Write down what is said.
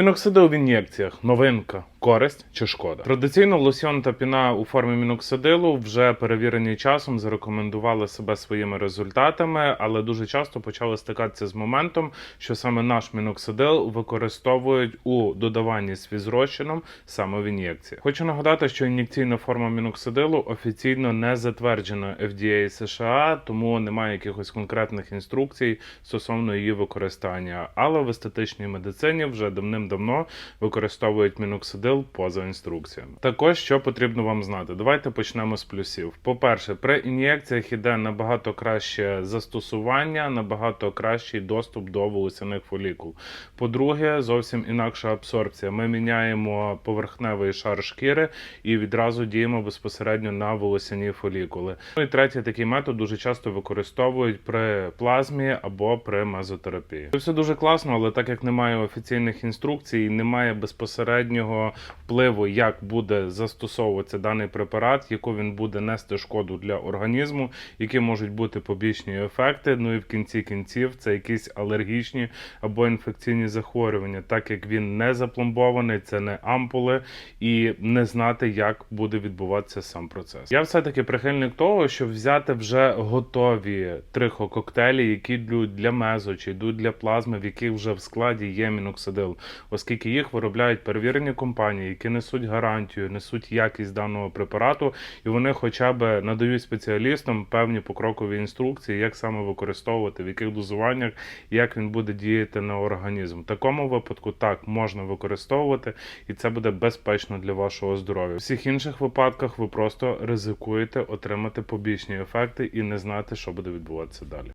Міноксиди в ін'єкціях новинка, користь чи шкода. Традиційно лосьон та піна у формі міноксидилу вже перевірені часом зарекомендували себе своїми результатами, але дуже часто почали стикатися з моментом, що саме наш міноксидил використовують у додаванні з фізрозчином саме в ін'єкціях. Хочу нагадати, що ін'єкційна форма міноксидилу офіційно не затверджена FDA США, тому немає якихось конкретних інструкцій стосовно її використання. Але в естетичній медицині вже давним-давно використовують міноксидил поза інструкціями. Також що потрібно вам знати, давайте почнемо з плюсів. По-перше, при ін'єкціях іде набагато краще застосування, набагато кращий доступ до волосяних фолікул. По-друге, зовсім інакша абсорбція. Ми міняємо поверхневий шар шкіри і відразу діємо безпосередньо на волосяні фолікули. Ну і третій такий метод дуже часто використовують при плазмі або при мезотерапії. Це все дуже класно, але так як немає офіційних інструкцій, немає безпосереднього впливу, як буде застосовуватися даний препарат, яку він буде нести шкоду для організму, які можуть бути побічні ефекти. Ну і в кінці кінців це якісь алергічні або інфекційні захворювання, так як він не запломбований, це не ампули, і не знати, як буде відбуватися сам процес. Я все-таки прихильник того, щоб взяти вже готові трихококтейлі, які йдуть для мезо чи йдуть для плазми, в яких вже в складі є міноксидил, оскільки їх виробляють перевірені компанії, які несуть гарантію, несуть якість даного препарату, і вони хоча б надають спеціалістам певні покрокові інструкції, як саме використовувати, в яких дозуваннях, як він буде діяти на організм. В такому випадку так можна використовувати, і це буде безпечно для вашого здоров'я. У всіх інших випадках ви просто ризикуєте отримати побічні ефекти і не знати, що буде відбуватися далі.